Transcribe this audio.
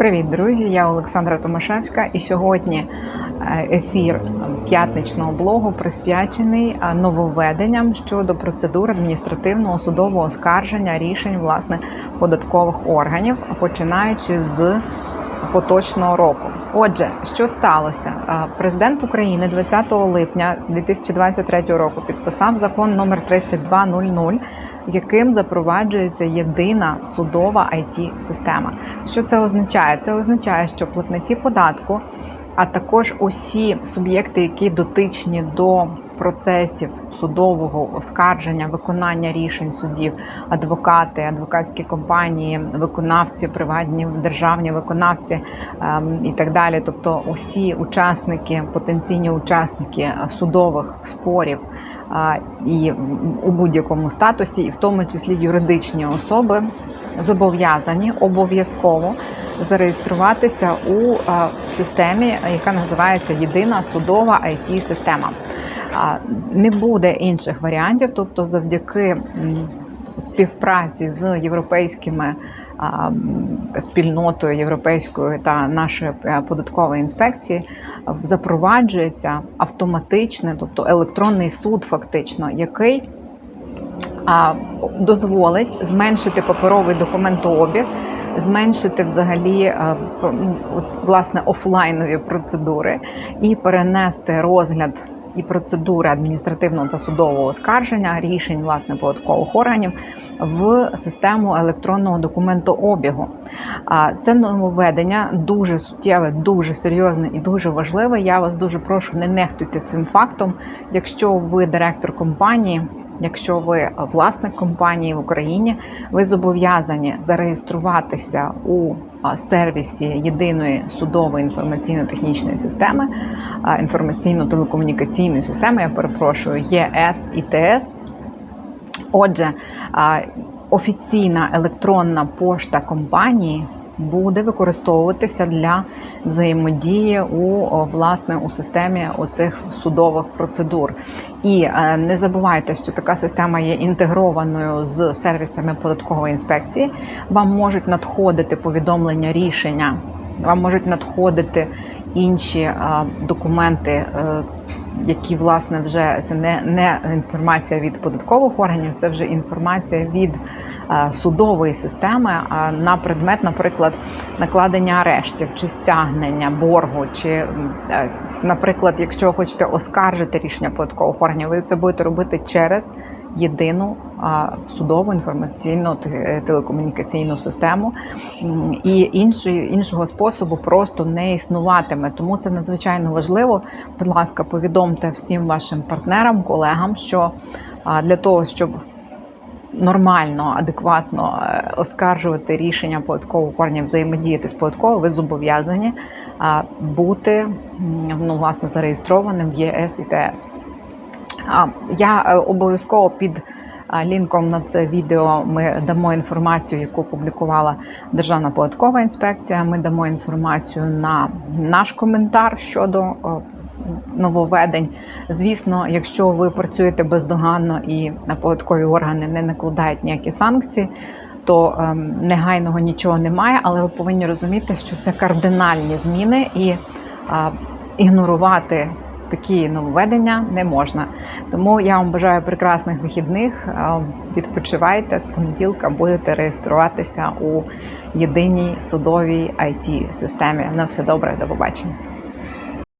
Привіт, друзі! Я Олександра Томашевська, і сьогодні е, ефір п'ятничного блогу присвячений е, нововведенням щодо процедур адміністративного судового оскарження рішень власне податкових органів, починаючи з поточного року. Отже, що сталося? Е, Президент України 20 липня 2023 року підписав закон номер 3200, яким запроваджується єдина судова it система Що це означає? Це означає, що платники податку, а також усі суб'єкти, які дотичні до процесів судового оскарження, виконання рішень судів, адвокати, адвокатські компанії, виконавці, приватні державні виконавці ем, і так далі. Тобто, усі учасники, потенційні учасники судових спорів і у будь-якому статусі, і в тому числі юридичні особи, зобов'язані обов'язково зареєструватися у системі, яка називається Єдина судова it система Не буде інших варіантів, тобто, завдяки співпраці з європейськими спільнотою європейською та нашої е, податкової інспекції в- запроваджується автоматичне, тобто електронний суд, фактично, який дозволить зменшити паперовий документообіг, зменшити взагалі от, власне офлайнові процедури і перенести розгляд. І процедури адміністративного та судового оскарження рішень власне податкових органів в систему електронного документообігу. А це нововведення дуже суттєве, дуже серйозне і дуже важливе. Я вас дуже прошу, не нехтуйте цим фактом. Якщо ви директор компанії, якщо ви власник компанії в Україні, ви зобов'язані зареєструватися у сервісі єдиної судової інформаційно-технічної системи, інформаційно-телекомунікаційної системи, я перепрошую, ЄС ІТС. Отже, офіційна електронна пошта компанії буде використовуватися для взаємодії у власне у системі оцих судових процедур. І е, не забувайте, що така система є інтегрованою з сервісами податкової інспекції. Вам можуть надходити повідомлення рішення, вам можуть надходити інші е, документи. е, які власне вже це не, не інформація від податкових органів, це вже інформація від судової системи а на предмет, наприклад, накладення арештів чи стягнення боргу, чи, е, наприклад, якщо ви хочете оскаржити рішення податкових органів, ви це будете робити через єдину судову інформаційну телекомунікаційну систему і іншої іншого способу просто не існуватиме. Тому це надзвичайно важливо. Будь ласка, повідомте всім вашим партнерам, колегам, що для того, щоб нормально, адекватно е, оскаржувати рішення податкових органів, взаємодіяти з податковою, ви зобов'язані бути ну, власне зареєстрованим в ЄС і ТС. Я е, обов'язково під лінком на це відео ми дамо інформацію, яку публікувала Державна податкова інспекція. Ми дамо інформацію на наш коментар щодо нововведень. Звісно, якщо ви працюєте бездоганно і на податкові органи не накладають ніякі санкції. То ем, негайного нічого немає, але ви повинні розуміти, що це кардинальні зміни і а, ігнорувати такі нововведення не можна. Тому я вам бажаю прекрасних вихідних. Е, Відпочивайте з понеділка, будете реєструватися у єдиній судовій it системі На все добре, до побачення.